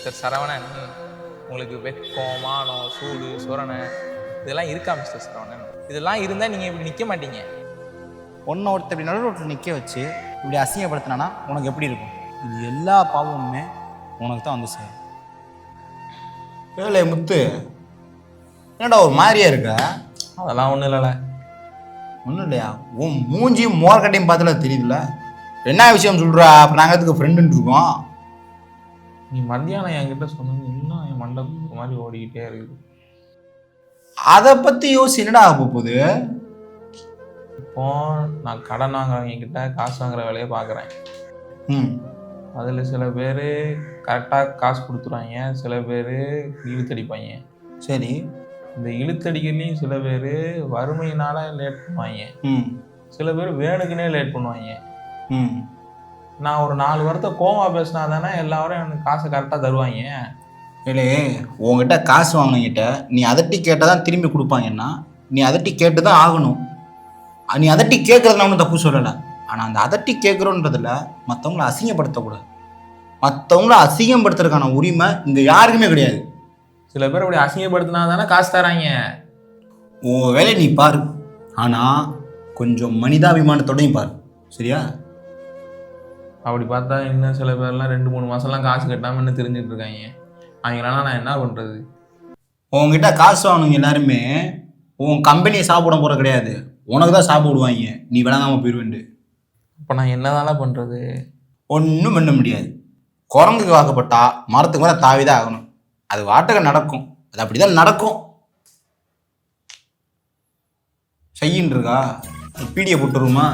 Mister Saravanan. உங்களுக்கு வெட்கம் மானம் சூடு சொரணை இதெல்லாம் இருக்கா மிஸ்டர் சரவணன்? இதெல்லாம் இருந்தால் நீங்கள் இப்படி நிற்க மாட்டீங்க. உன்னை ஒருத்தர் இப்படி நடு ரோட்டில் நிற்க வச்சு இப்படி அசிங்கப்படுத்தினானா உனக்கு எப்படி இருக்கும்? இது எல்லா பாவமுமே உனக்கு தான் வந்து சேரும். ஏலே முத்து என்னடா ஒரு மாதிரியா இருக்க? அதெல்லாம் ஒன்றும் இல்லைல்ல ஒன்றும் இல்லையா? உன் மூஞ்சியும் மோர்கட்டையும் பார்த்துல தெரியுதுல்ல என்ன விஷயம் சொல்றா? அப்போ நாங்கள் அதுக்கு ஃப்ரெண்டுன்னு இருக்கோம்? நீ மத்தியானம் என்கிட்ட சொன்னது இன்னும் என் மண்டபம் மாதிரி ஓடிக்கிட்டே இருக்குது. அதை பற்றி யோசி என்னடா ஆக போகுது? இப்போ நான் கடன் வாங்குறவங்க கிட்ட காசு வாங்குற வேலையை பார்க்குறேன். ம். அதில் சில பேர் கரெக்டாக காசு கொடுத்துருவாங்க சில பேர் இழுத்தடிப்பாங்க. சரி. இந்த இழுத்தடிக்கிறலையும் சில பேர் வறுமையினால லேட் பண்ணுவாங்க. ம். சில பேர் வேணுக்குனே லேட் பண்ணுவாங்க. ம். நான் ஒரு நாலு வாரத்தை கோமா பேசினா தானே எல்லாரும் எனக்கு காசை கரெக்டாக தருவாங்க. ஏலே உங்ககிட்ட காசு வாங்கிட்ட நீ அதட்டி கேட்டால் தான் திரும்பி கொடுப்பாங்கன்னா நீ அதட்டி கேட்டு தான் ஆகணும். நீ அதட்டி கேட்கறதுல ஒன்றும் தப்பு சொல்லலை. ஆனால் அந்த அதட்டி கேட்குறோன்றதுல மற்றவங்கள அசிங்கப்படுத்தக்கூடாது. மற்றவங்கள அசிங்கப்படுத்துறதுக்கான உரிமை இங்கே யாருக்குமே கிடையாது. சில பேர் அப்படி அசிங்கப்படுத்தினா தானே காசு தராங்க. உன் வேலையை நீ பாரு. ஆனால் கொஞ்சம் மனிதாபிமானத்தோடையும் பாரு. சரியா? அப்படி பார்த்தா இன்னும் சில பேர்லாம் ரெண்டு மூணு மாதம்லாம் காசு கட்டாமல் இன்னும் தெரிஞ்சுட்டு இருக்காங்க. அவங்களால நான் என்ன பண்ணுறது உங்ககிட்ட காசு வாங்கணுங்க எல்லாருமே உன் கம்பெனியை சாப்பிட போகிற கிடையாது. உனக்கு தான் சாப்பிடுவாங்க நீ விளங்காமல் போயிடுவேண்டு இப்போ நான் என்னதானே பண்ணுறது ஒன்றும் பண்ண முடியாது. குரங்குக்கு வாக்கப்பட்டா மரத்துக்கு மேலே தாவி தான் ஆகணும். அது வாட்டக நடக்கும். அது அப்படி தான் நடக்கும். செய்யின்னு இருக்கா பீடியை போட்டுருமா?